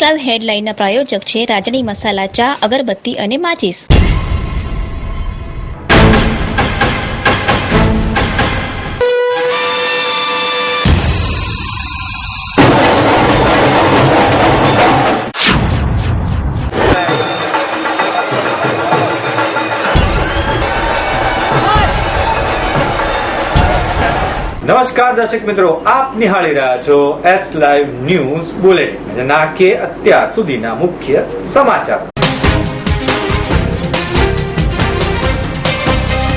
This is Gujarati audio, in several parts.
લાઈવ હેડલાઇનના પ્રાયોજક છે રાજાની મસાલા ચા, અગરબત્તી અને માચીસ. નમસ્કાર દર્શક મિત્રો, આપ નિહાળી રહ્યા છો એસ લાઈવ ન્યૂઝ બુલેટિન નાખીએ અત્યાર સુધીના મુખ્ય સમાચાર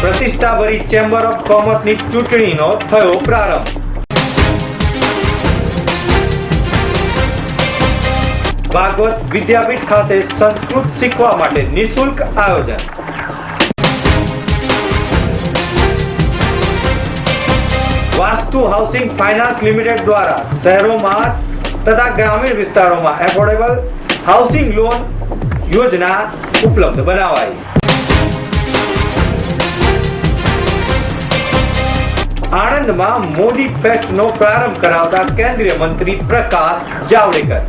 પ્રતિષ્ઠાભરી ચેમ્બર ઓફ કોમર્સની ચૂંટણીનો થયો પ્રારંભ ભાગવત વિદ્યાપીઠ ખાતે સંસ્કૃત શીખવા માટે નિઃશુલ્ક આયોજન વાસ્તુ હાઉસિંગ ફાઇનાન્સ લિમિટેડ દ્વારા શહેરોમાં તથા ગ્રામીણ વિસ્તારોમાં એફોર્ડેબલ હાઉસિંગ લોન યોજના ઉપલબ્ધ બનાવાઈ. આણંદમાં મોદી ફેસ્ટનો પ્રારંભ કરાવતા કેન્દ્રીય મંત્રી પ્રકાશ જાવડેકર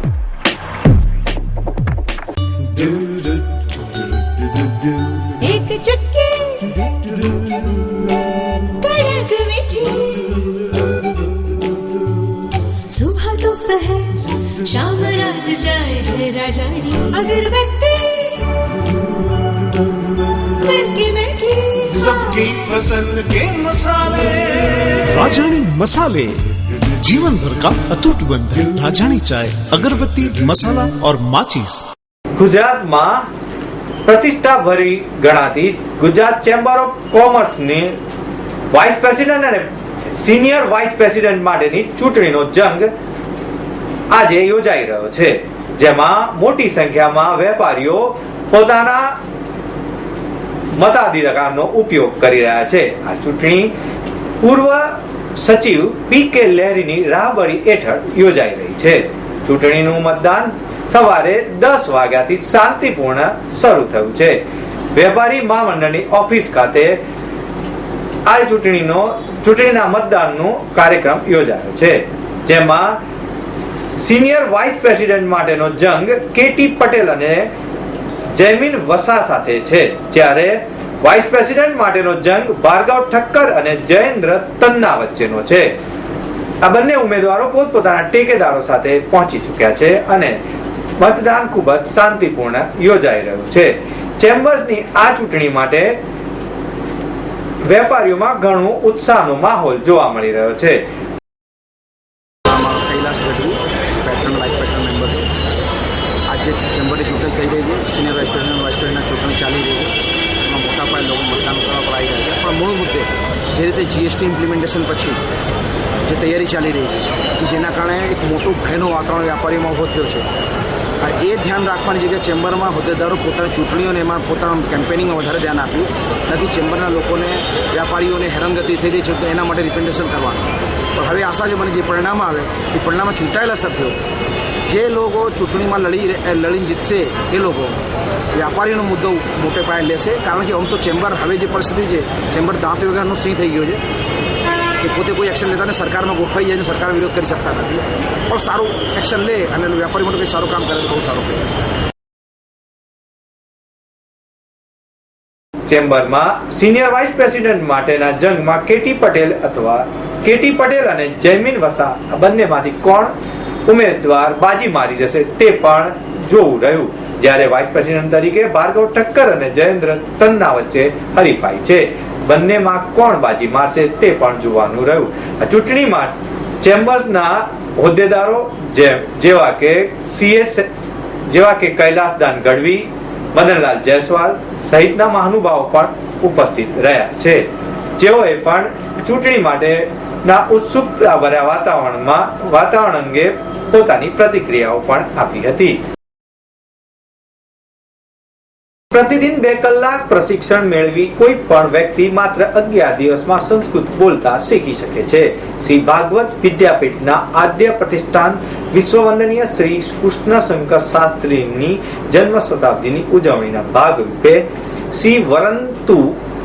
है राजानी अगरबत्ती महकी महकी सबकी पसंद के मसाले राजानी मसाले जीवन भर का अटूट बंधन राजानी चाय अगरबत्ती मसाला और माचिस ગુજરાતમાં પ્રતિષ્ઠાભરી ગણાતી ગુજરાત ચેમ્બર ઓફ કોમર્સની વાઇસ પ્રેસિડેન્ટ અને સિનિયર વાઇસ પ્રેસિડેન્ટ માટેની ચૂંટણીનો જંગ આજે યોજાઈ રહ્યો છે જેમાં મોટી સંખ્યામાં વેપારીઓ પોતાના મતાધિકારનો ઉપયોગ કરી રહ્યા છે. આ ચૂંટણી પૂર્વ સચિવ પી કે લહેરીની રાહબરી હેઠળ યોજાઈ રહી છે. ચૂંટણીનું મતદાન સવારે દસ વાગ્યાથી શાંતિપૂર્ણ શરૂ થયું છે. વેપારી મહામંડળની ઓફિસ ખાતે આ ચૂંટણીનો ચૂંટણીના મતદાનનો કાર્યક્રમ યોજાયો છે. જેમાં સિનિયર વાઇસ પ્રેસિડેન્ટ માટેનો જંગ કેટી પટેલ અને જૈમિન વસા સાથે છે, જ્યારે વાઇસ પ્રેસિડેન્ટ માટેનો જંગ ભાર્ગવ ઠક્કર અને જયેન્દ્ર તન્ના વચ્ચેનો છે. આ બંને ઉમેદવારો પોતપોતાના ટેકેદારો સાથે પહોંચી ચૂક્યા છે અને મતદાન ખૂબ જ શાંતિપૂર્ણ યોજાઈ રહ્યું છે. ચેમ્બર્સની આ ચૂંટણી માટે વેપારીઓમાં ઘણો ઉત્સાહનો માહોલ જોવા મળી રહ્યો છે. જીએસટી ઇમ્પ્લિમેન્ટેશન પછી જે તૈયારી ચાલી રહી છે, જેના કારણે એક મોટું ભયનું વાતાવરણ વેપારીમાં ઊભો થયો છે. એ ધ્યાન રાખવાની જગ્યાએ ચેમ્બરમાં હોદ્દેદારો પોતાની ચૂંટણીઓ અને એમાં પોતાના કેમ્પેનિંગમાં વધારે ધ્યાન આપ્યું. નથી, ચેમ્બરના લોકોને વેપારીઓને હેરાનગતિ થઈ રહી છે તો એના માટે રિપ્રેઝન્ટેશન કરવાનું. પણ હવે આશા છે મને જે પરિણામ આવે, એ પરિણામમાં ચૂંટાયેલા સભ્યો જે લોકો ચૂંટણીમાં લડી લડીને જીતશે, એ લોકો વ્યાપારીનો મુદ્દો મોટે પાયે લેશે. કારણ કે આમ તો ચેમ્બર હવે જે પરિસ્થિતિ છે, ચેમ્બર દાંત વગરનું સિંહ થઈ ગયો છે કે પોતે કોઈ એક્શન લેતા ને સરકારમાં ગોઠવાઈ જાય સરકાર વિરોધ કરી શકતા નથી. પણ સારું એક્શન લે અને વેપારી માટે કંઈ સારું કામ કરે તો બહુ સારું જશે ચેમ્બરમાં સિનિયર વાઇસ પ્રેસિડેન્ટ માટેના જંગમાં કેટી પટેલ અથવા કેટી પટેલ અને જયમીન વસા આ બંનેમાંથી કોણ ઉમેદવાર બાજી મારી જશે તે પણ જોવું રહ્યું. જ્યારે વાઇસ પ્રેસિડેન્ટ તરીકે ભાર્ગવ ઠક્કર અને જયેન્દ્ર તન્ના વચ્ચે હરીફાઈ છે. બંનેમાં કોણ બાજી મારશે તે પણ જોવાનું રહ્યું. ચૂંટણીમાં ચેમ્બર્સના હોદ્દેદારો જેમ જેવા કે સીએસ જેવા કે કૈલાસદાન ગઢવી, મદનલાલ જયસ્વાલ સહિતના મહાનુભાવો પણ ઉપસ્થિત રહ્યા છે. જેઓએ પણ ચૂંટણી માટેના ઉત્સુકતા ભર્યા વાતાવરણમાં, વાતાવરણ અંગે પોતાની પ્રતિક્રિયાઓ પણ આપી હતી. પ્રતિદિન બે કલાક પ્રશિક્ષણ મેળવી કોઈ પણ વ્યક્તિ માત્ર અગિયાર દિવસમાં સંસ્કૃત બોલતા શીખી શકે છે. શ્રી ભાગવત વિદ્યાપીઠના આદ્ય પ્રતિષ્ઠાન વિશ્વવંદનીય શ્રી કૃષ્ણશંકર શાસ્ત્રીની જન્મ શતાબ્દીની ઉજવણીના ભાગરૂપે શ્રી વરંતુ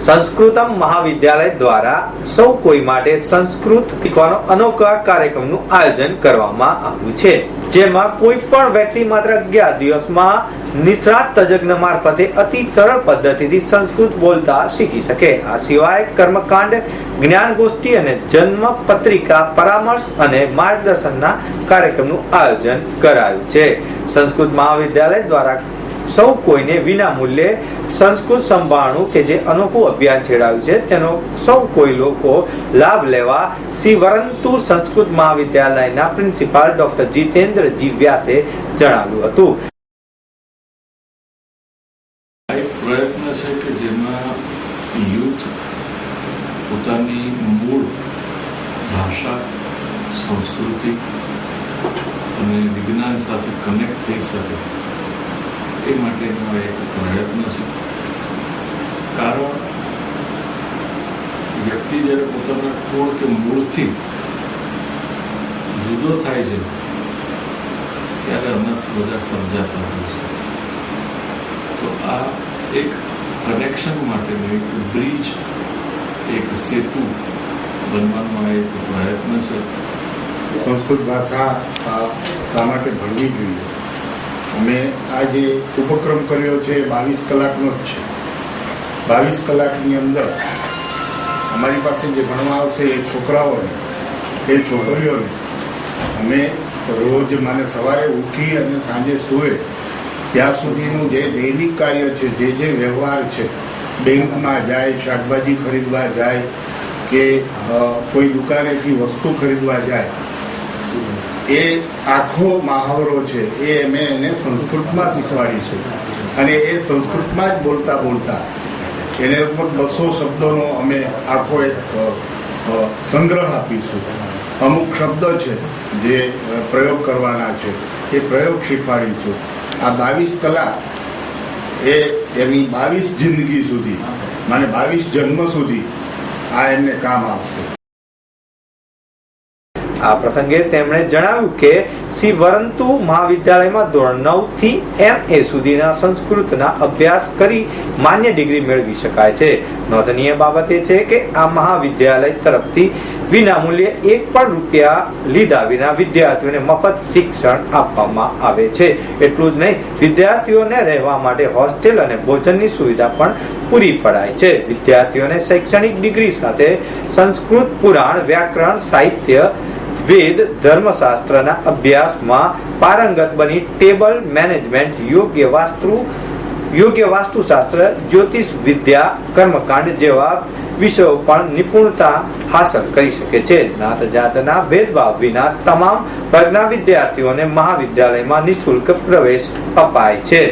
સંસ્કૃતમ મહાવિદ્યાલય દ્વારા સૌ કોઈ માટે સંસ્કૃત શીખવાનો અનોખા કાર્યક્રમનું આયોજન કરવામાં આવ્યું છે. જેમાં કોઈ પણ વ્યક્તિ માત્ર અગિયાર દિવસમાં નિષ્ણાત તજજ્ઞ મારફતે અતિ સરળ પદ્ધતિથી સંસ્કૃત બોલતા શીખી શકે. આ સિવાય કર્મકાંડ જ્ઞાન ગોષ્ઠી અને જન્મ પત્રિકા પરામર્શ અને માર્ગદર્શનના કાર્યક્રમનું આયોજન કરાયું છે. સંસ્કૃત મહાવિદ્યાલય દ્વારા સૌ કોઈને વિના મૂલ્યે સંસ્કૃત સંભાળણું કે જે અનોખું અભિયાન છેડાયું છે, તેનો સૌ કોઈ લોકો લાભ લેવા શ્રી વરંતુ સંસ્કૃત મહાવિદ્યાલયના પ્રિન્સિપાલ ડોક્ટર જીતેન્દ્રજી વ્યાસે જણાવ્યું હતું. પ્રયત્ન છે કે જેમાં યુથ પોતાની મૂળ ભાષા, સંસ્કૃતિ અને વિજ્ઞાન સાથે કનેક્ટ થઈ શકે. એ માટેનો એક પ્રયત્ન છે. કારણ વ્યક્તિ જ્યારે પોતાના કુળ કે મૂળથી જુદો થાય છે, ત્યારે અનર્થ બધા સમજાતા હોય છે. તો આ એક કનેક્શન માટેનો એક બ્રિજ એક સેતુ બનવાનો આ એક પ્રયત્ન છે. સંસ્કૃત ભાષા શા માટે ભણવી જોઈએ? અમે આ જે ઉપક્રમ કર્યો છે, એ બાવીસ કલાકનો જ છે. બાવીસ કલાકની અંદર અમારી પાસે જે ભણવા આવશે એ છોકરાઓને, એ છોકરીઓને અમે રોજ મને સવારે ઉઠી અને સાંજે સૂએ ત્યાં સુધીનું જે દૈનિક કાર્ય છે, જે જે વ્યવહાર છે, બેંકમાં જાય, શાકભાજી ખરીદવા જાય કે કોઈ દુકાનેથી વસ્તુ ખરીદવા જાય એ આખો મહાવરો છે. એ મેં એને સંસ્કૃતમાં શીખવાડી છે. અને એ સંસ્કૃતમાં જ બોલતા બોલતા એને લગભગ બસો શબ્દોનો અમે આખો એક સંગ્રહ આપીશું. અમુક શબ્દ છે જે પ્રયોગ કરવાના છે. એ પ્રયોગ શીખવાડીશું. આ બાવીસ કલાક એ એની બાવીસ જિંદગી સુધી, મને બાવીસ જન્મ સુધી આ એમને કામ આવશે. આ પ્રસંગે તેમણે જણાવ્યું કે શ્રી વરંતુ મહાવિદ્યાલયમાં ધોરણ નવથી એમ એ સુધીના સંસ્કૃતના અભ્યાસ કરી માન્ય ડિગ્રી મેળવી શકાય છે. નોંધનીય બાબત એ છે કે આ મહાવિદ્યાલય તરફથી વિનામૂલ્યે એક પણ રૂપિયા લીધા વિના વિદ્યાર્થીઓને મફત શિક્ષણ આપવામાં આવે છે. એટલું જ નહીં, વિદ્યાર્થીઓને રહેવા માટે હોસ્ટેલ અને ભોજનની સુવિધા પણ પૂરી પડાય છે. વિદ્યાર્થીઓને શૈક્ષણિક ડિગ્રી સાથે સંસ્કૃત પુરાણ, વ્યાકરણ, સાહિત્ય વેદ ધર્મશાસ્ત્રના અભ્યાસમાં પારંગત બની ટેબલ મેનેજમેન્ટ યોગ્ય વાસ્તુ, યોગ્ય વાસ્તુશાસ્ત્ર, જ્યોતિષ વિદ્યા, કર્મકાંડ જેવા વિષયો પણ નિપુણતા હાંસલ કરી શકે છે. નાત જાતના ભેદભાવ વિના તમામ વર્ગના વિદ્યાર્થીઓને મહાવિદ્યાલયમાં નિઃશુલ્ક પ્રવેશ અપાય છે.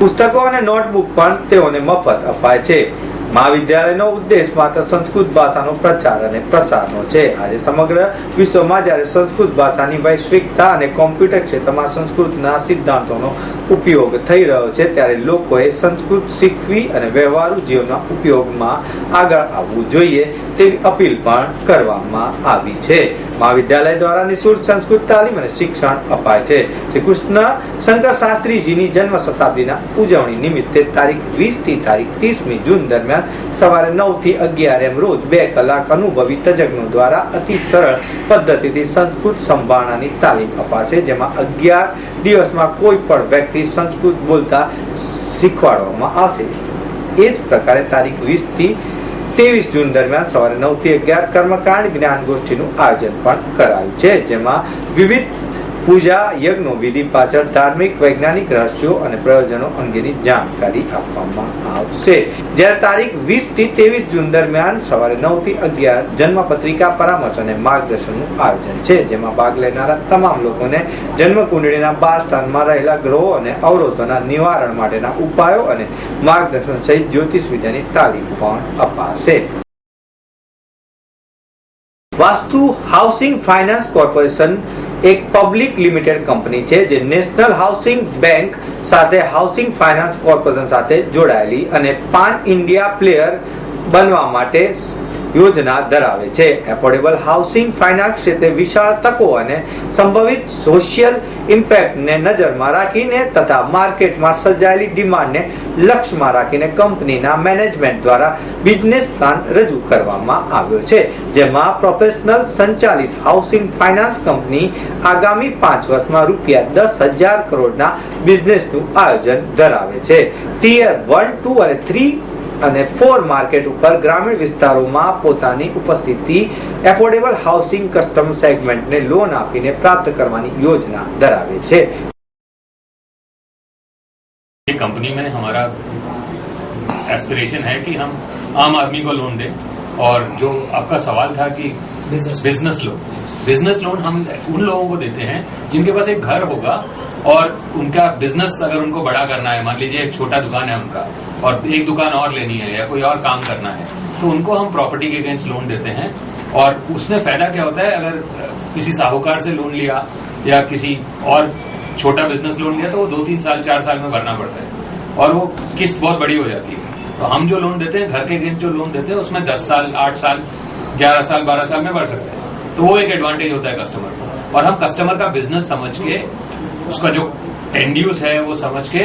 પુસ્તકો અને નોટબુક પણ તેઓને મફત અપાય છે. મહાવિદ્યાલયનો ઉદ્દેશ માત્ર સંસ્કૃત ભાષાનો પ્રચાર અને પ્રસારનો છે. આજે સમગ્ર વિશ્વમાં જ્યારે સંસ્કૃત ભાષાની વૈશ્વિકતા અને કોમ્પ્યુટર ક્ષેત્રમાં સંસ્કૃતના સિદ્ધાંતોનો ઉપયોગ થઈ રહ્યો છે, ત્યારે લોકોએ સંસ્કૃત શીખવી અને વ્યવહારુ જીવનના ઉપયોગમાં આગળ આવવું જોઈએ તેવી અપીલ પણ કરવામાં આવી છે. મહાવિદ્યાલય દ્વારા નિઃશુલ્ક સંસ્કૃત તાલીમ અને શિક્ષણ અપાય છે. શ્રી કૃષ્ણ શંકર શાસ્ત્રીજીની જન્મ શતાબ્દીના ઉજવણી નિમિત્તે તારીખ વીસથી તારીખ ત્રીસમી જૂન દરમિયાન સવારે નવથી અગિયાર એમ રોજ બે કલાક અનુભવી તજજ્ઞો દ્વારા અતિ સરળ પદ્ધતિથી સંસ્કૃત સંભાળનાની તાલીમ અપાશે, જેમાં અગિયાર દિવસમાં કોઈ પણ વ્યક્તિ સંસ્કૃત બોલતા શીખવાડવામાં આવશે. એ જ પ્રકારે તારીખ વીસથી ત્રેવીસ જૂન દરમિયાન સવારે નવથી અગિયાર કર્મકાંડ જ્ઞાન ગોષ્ઠીનું આયોજન પણ કરાયું છે, જેમાં વિવિધ પૂજા, યજ્ઞો, વિધિ પાછળ ધાર્મિક, વૈજ્ઞાનિક રહસ્યો અને પ્રયોજનો અંગેની જાણકારી આપવામાં આવશે. જ્યારે તારીખ વીસથી ત્રેવીસ જૂન દરમિયાન સવારે નવથી અગિયાર જન્મ પત્રિકા પરામર્શ અને માર્ગદર્શનનું આયોજન છે, જેમાં ભાગ લેનારા તમામ લોકોને જન્મ કુંડળીના બાર સ્થાનમાં રહેલા ગ્રહો અને અવરોધોના નિવારણ માટેના ઉપાયો અને માર્ગદર્શન સહિત જ્યોતિષ વિદ્યાની તાલીમ પણ અપાશે. વાસ્તુ હાઉસિંગ ફાઇનાન્સ કોર્પોરેશન એક પબ્લિક લિમિટેડ કંપની છે જે નેશનલ હાઉસિંગ બેંક સાથે હાઉસિંગ ફાઇનાન્સ કોર્પોરેશન સાથે જોડાયેલી અને પાન ઇન્ડિયા પ્લેયર બનવા માટે યોજના ધરાવે છે. એફોર્ડેબલ હાઉસિંગ ફાઇનાન્સ ક્ષેત્રે વિશાળ તકો અને સંભવિત સોશિયલ ઇમ્પેક્ટને નજરમાં રાખીને તથા માર્કેટમાં સર્જાયેલી ડિમાન્ડને લક્ષ્યમાં રાખીને કંપનીના મેનેજમેન્ટ દ્વારા બિઝનેસ પ્લાન રજૂ કરવામાં આવ્યો છે. જેમાં પ્રોફેશનલ સંચાલિત હાઉસિંગ ફાઇનાન્સ કંપની આગામી પાંચ વર્ષમાં રૂપિયા દસ હજાર કરોડના બિઝનેસનું આયોજન ધરાવે છે. ટીયર વન ટુ અને થ્રી અને ફોર માર્કેટ ઉપર ગ્રામીણ વિસ્તારોમાં પોતાની ઉપસ્થિતિ એફોર્ડેબલ હાઉસિંગ કસ્ટમ સેગમેન્ટને લોન આપીને પ્રાપ્ત કરવાની યોજના ધરાવે છે ये कंपनी में हमारा एस्पिरेशन है कि हम आम आदमी को लोन दें और जो आपका सवाल था कि बिजनेस लोन बिजनेस लोन हम उन लोगों को देते हैं जिनके पास एक घर होगा और उनका बिज़नेस अगर उनको बड़ा करना है, मान लीजिए एक छोटा दुकान है उनका, और एक दुकान और लेनी है या कोई और काम करना है तो उनको हम प्रॉपर्टी के अगेंस्ट लोन देते हैं। और उसमें फ़ायदा क्या होता है? अगर किसी साहूकार से लोन लिया या किसी और छोटा बिज़नेस लोन लिया तो वो दो तीन साल, चार साल में भरना पड़ता है, और वो किस्त बहुत बड़ी हो जाती है। तो हम जो लोन देते हैं, घर के अगेंस्ट जो लोन देते हैं, उसमें दस साल, आठ साल, ग्यारह साल, बारह साल में भर सकते हैं। तो वो एक एडवांटेज होता है कस्टमर को। और हम कस्टमर का बिज़नेस समझ के उसका जो एंड यूज़ है, वो समझ के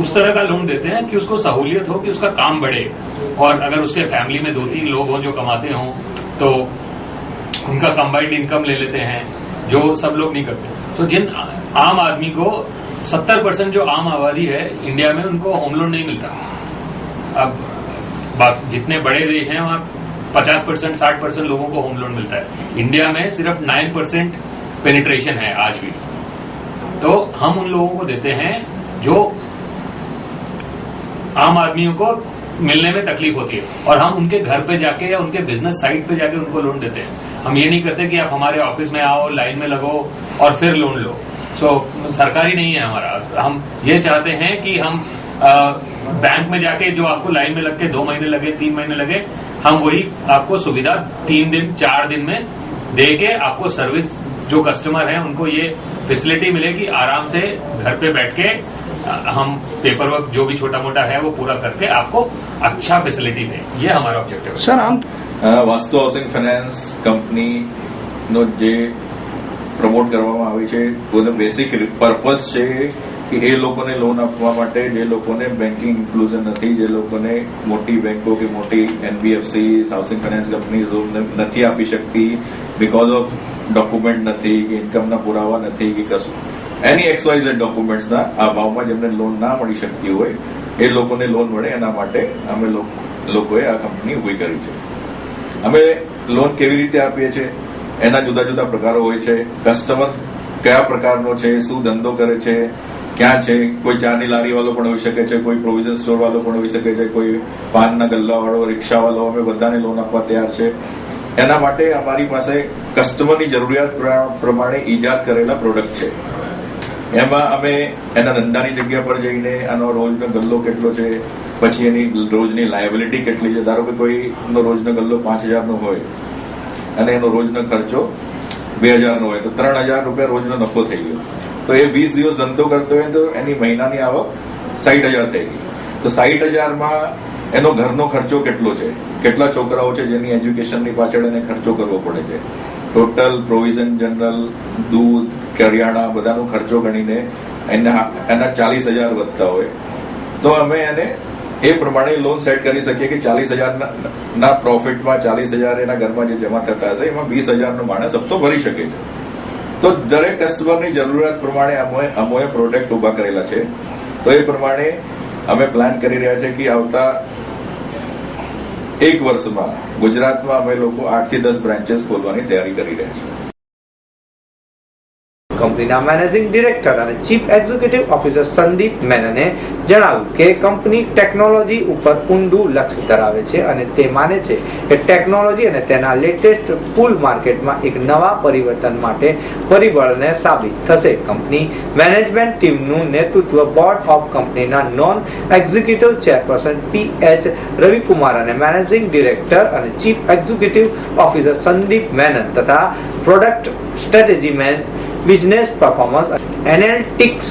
उस तरह का लोन देते हैं कि उसको सहूलियत हो, कि उसका काम बढ़े। और अगर उसके फैमिली में दो तीन लोग हों जो कमाते हों तो उनका कंबाइंड इनकम ले लेते हैं, जो सब लोग नहीं करते। तो जिन आम आदमी को 70 परसेंट जो आम आबादी है इंडिया में उनको होम लोन नहीं मिलता। अब जितने बड़े देश हैं, वहाँ 50 परसेंट, साठ परसेंट लोगों को होम लोन मिलता है। इंडिया में सिर्फ़ नाइन परसेंट पेनिट्रेशन है आज भी। तो हम उन लोगों को देते हैं जो आम आदमियों को मिलने में तकलीफ़ होती है और हम उनके घर पे जाके या उनके बिज़नेस साइट पे जाके उनको लोन देते हैं। हम ये नहीं करते कि आप हमारे ऑफ़िस में आओ लाइन में लगो और फिर लोन लो। सो सरकारी नहीं है हमारा। हम ये चाहते हैं कि हम अ, बैंक में जाके जो आपको लाइन में लग के दो महीने लगे तीन महीने लगे हम वही आपको सुविधा तीन दिन चार दिन में दे के आपको सर्विस जो कस्टमर है उनको ये फैसिलिटी मिले कि आराम से घर पे बैठ के अ, हम पेपर वर्क जो भी छोटा मोटा है वो पूरा करके आपको अच्छा फैसिलिटी दें ये हमारा ऑब्जेक्टिव है સર આમ અ, વાસ્તુ હાઉસિંગ ફાઇનાન્સ કંપનીનો જે પ્રમોટ કરવામાં આવી છે એનો બેસિક પર્પઝ છે કે એ લોકોને લોન આપવા માટે જે લોકોને બેન્કિંગ ઇન્ક્લુઝન નથી જે લોકોને મોટી બેંકો કે મોટી એનબીએફસી હાઉસિંગ ફાઇનાન્સ કંપની નથી આપી શકતી બીકોઝ ઓફ ડોક્યુમેન્ટ નથી, કે ઇન્કમના પુરાવા નથી, કે કશું. એની એક્સવાઇઝ ડોક્યુમેન્ટ્સના ભાવમાં જેમને લોન ના મળી શકતી હોય, એ લોકોને લોન મળે, એના માટે અમે લોકોએ આ કંપની ઊભી કરી છે. અમે લોન કેવી રીતે આપીએ છીએ? એના જુદા જુદા પ્રકારો હોય છે. કસ્ટમર કયા પ્રકારનો છે? શું ધંધો કરે છે? ક્યાં છે? કોઈ ચાની લારી વાળો પણ હોઈ શકે છે, કોઈ પ્રોવિઝન સ્ટોર વાળો પણ હોઈ શકે છે, કોઈ પાનના ગલ્લા વાળો, રિક્ષા વાળો, અમે બધાને લોન આપવા તૈયાર છે. એના માટે અમારી પાસે કસ્ટમરની જરૂરિયાત પ્ર- પ્રમાણે ઈજાદ કરેલા પ્રોડક્ટ છે. એમાં અમે એના ધંધાની જગ્યા પર જઈને આનો રોજનો ગલ્લો કેટલો છે, પછી એની રોજની લાયબિલિટી કેટલી છે, ધારો કે કોઈનો રોજનો ગલ્લો પાંચ હજારનો હોય, અને એનો રોજનો ખર્ચો બે હજારનો હોય, તો ત્રણ હજાર રૂપિયા રોજનો નફો થઈ ગયો. તો એ વીસ દિવસ ધંધો કરતો હોય તો એની મહિનાની આવક સાઠ હજાર થઈ ગઈ. તો સાઠ હજારમાં એનો ઘરનો ખર્ચો કેટલો છે? કેટલા છોકરાઓ છે જેની એજ્યુકેશનની પાછળ એને ખર્ચો કરવો પડે છે? ટોટલ પ્રોવિઝન જનરલ, દૂધ, કરિયાણા બધાનો ખર્ચો ગણીને એના એના ચાલીસ હજાર વધતા હોય. તો અમે એને એ પ્રમાણે લોન સેટ કરી શકીએ કે ચાલીસ હજાર ના પ્રોફિટમાં ચાલીસ હજાર એના ઘરમાં જે જમા થતા હશે, એમાં વીસ હજારનો માણસ હપ્તો ભરી શકે છે. તો દરેક કસ્ટમરની જરૂરિયાત પ્રમાણે અમે અમોએ પ્રોડક્ટ ઊભા કરેલા છે. તો એ પ્રમાણે અમે પ્લાન કરી રહ્યા છે કે આવતા એક વર્ષમાં ગુજરાતમાં અમે લોકો આઠથી દસ બ્રાન્ચેસ ખોલવાની તૈયારી કરી રહ્યા છીએ. કંપનીના મેનેજિંગ ડિરેક્ટર અને ચીફ એક્ઝિક્યુટિવ ઓફિસર સંદીપ મેનને જણાવ્યું કે કંપની ટેકનોલોજી ઉપર ઊંડું લક્ષ્ય ધરાવે છે અને તે માને છે કે ટેકનોલોજી અને તેના લેટેસ્ટ પુલ માર્કેટમાં એક નવા પરિવર્તન માટે પરિબળને સાબિત થશે. કંપની મેનેજમેન્ટ ટીમનું નેતૃત્વ બોર્ડ ઓફ કંપનીના non executive chairperson P H Ravikumar અને મેનેજિંગ ડિરેક્ટર અને chief executive officer Sandeep Menon તથા product strategy man business performance analytics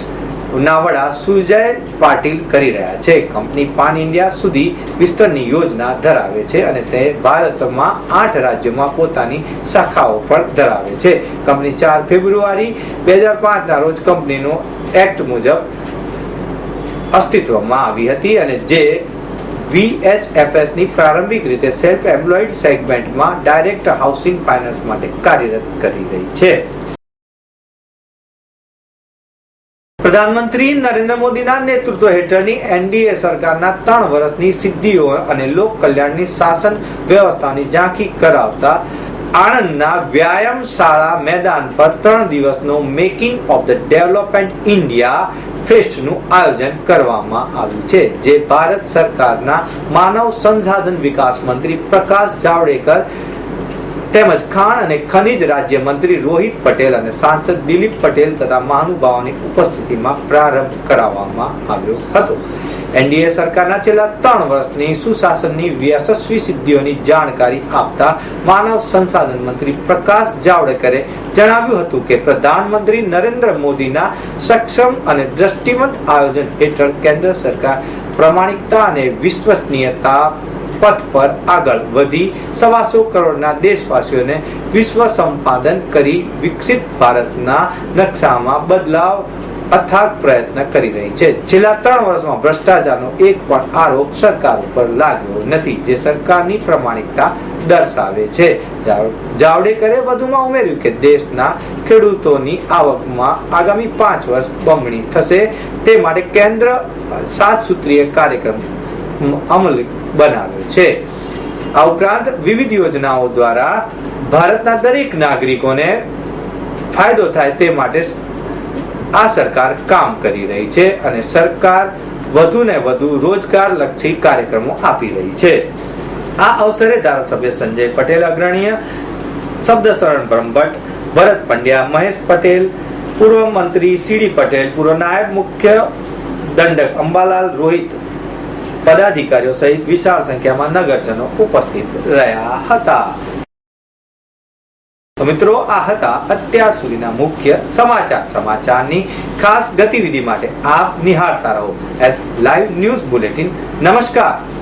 ના વડા સુજય પાટીલ કરી રહ્યા છે. કંપની પાન ઇન્ડિયા સુધી વિસ્તરણની યોજના ધરાવે છે અને તે ભારતમાં આઠ રાજ્યોમાં પોતાની શાખાઓ પણ ધરાવે છે. કંપની ચાર ફેબ્રુઆરી બે હજાર પાંચના રોજ કંપનીનો એક્ટ મુજબ અસ્તિત્વમાં આવી હતી અને જે વીએચએફએસની પ્રારંભિક રીતે સેલ્ફ એમ્પ્લોયડ સેગમેન્ટમાં ડાયરેક્ટ હાઉસિંગ ફાઇનાન્સ માટે કાર્યરત કરી રહી છે. પ્રધાનમંત્રી નરેન્દ્ર મોદીના નેતૃત્વ હેઠળની એનડીએ સરકારના ત્રણ વર્ષની સિદ્ધિઓ અને લોક કલ્યાણની શાસન વ્યવસ્થાની ઝાંખી કરાવતા આણંદના વ્યાયામ શાળા મેદાન પર ત્રણ દિવસનો making of the development India ફેસ્ટનું આયોજન કરવામાં આવ્યું છે, જે ભારત સરકારના માનવ સંસાધન વિકાસ મંત્રી પ્રકાશ જાવડેકર તેમજ ખાણ અને ખનિજ રાજ્ય મંત્રી રોહિત પટેલ અને સાંસદ દિલીપ પટેલ તથા મહાનુભાવોની ઉપસ્થિતિમાં પ્રારંભ કરાવવામાં આવ્યો હતો. એનડીએ સરકારના છેલ્લા ત્રણ વર્ષની સુશાસનની યશસ્વી સિદ્ધિઓની જાણકારી આપતા માનવ સંસાધન મંત્રી પ્રકાશ જાવડેકરે જણાવ્યું હતું કે પ્રધાનમંત્રી નરેન્દ્ર મોદીના સક્ષમ અને દ્રષ્ટિમંત આયોજન હેઠળ કેન્દ્ર સરકાર પ્રમાણિકતા અને વિશ્વસનીયતા પથ પર આગળ વધી સવાસો કરોડના દેશવાસીઓને વિશ્વ સંપાદન કરી વિકસિત ભારતના નકશામાં બદલાવ અથાગ પ્રયત્ન કરી રહી છે. છેલ્લા ત્રણ વર્ષમાં ભ્રષ્ટાચારનો એક પણ આરોપ સરકાર ઉપર લાગ્યો નથી, જે સરકારની પ્રમાણિકતા દર્શાવે છે. જાવડેકરે વધુમાં ઉમેર્યું કે દેશના ખેડૂતોની આવકમાં આગામી પાંચ વર્ષ બમણી થશે. તે માટે કેન્દ્ર સાત સૂત્રીય કાર્યક્રમ અમલ બનાવ્યો છે. આ ઉપરાંત વિવિધ યોજનાઓ દ્વારા ભારતના દરેક નાગરિકોને ફાયદો થાય તે માટે આ સરકાર કામ કરી રહી છે અને સરકાર વધુ ને વધુ રોજગાર લક્ષી કાર્યક્રમો આપી રહી છે. આ અવસરે ધારાસભ્ય સંજય પટેલ અગ્રણીય શબ્દશરણ બ્રહ્મભટ્ટ, ભરત પંડ્યા, મહેશ પટેલ, પૂર્વ મંત્રી સીડી પટેલ, પૂર્વ નાયબ મુખ્ય દંડક અંબાલાલ રોહિત પદાધિકારીઓ સહિત વિશાળ સંખ્યામાં નગરજનો ઉપસ્થિત રહ્યા હતા. તો મિત્રો, આ હતા અત્યાર સુધીના મુખ્ય સમાચાર. સમાચારની ખાસ ગતિવિધિ માટે આપ નિહાળતા રહો. S live news bulletin. નમસ્કાર.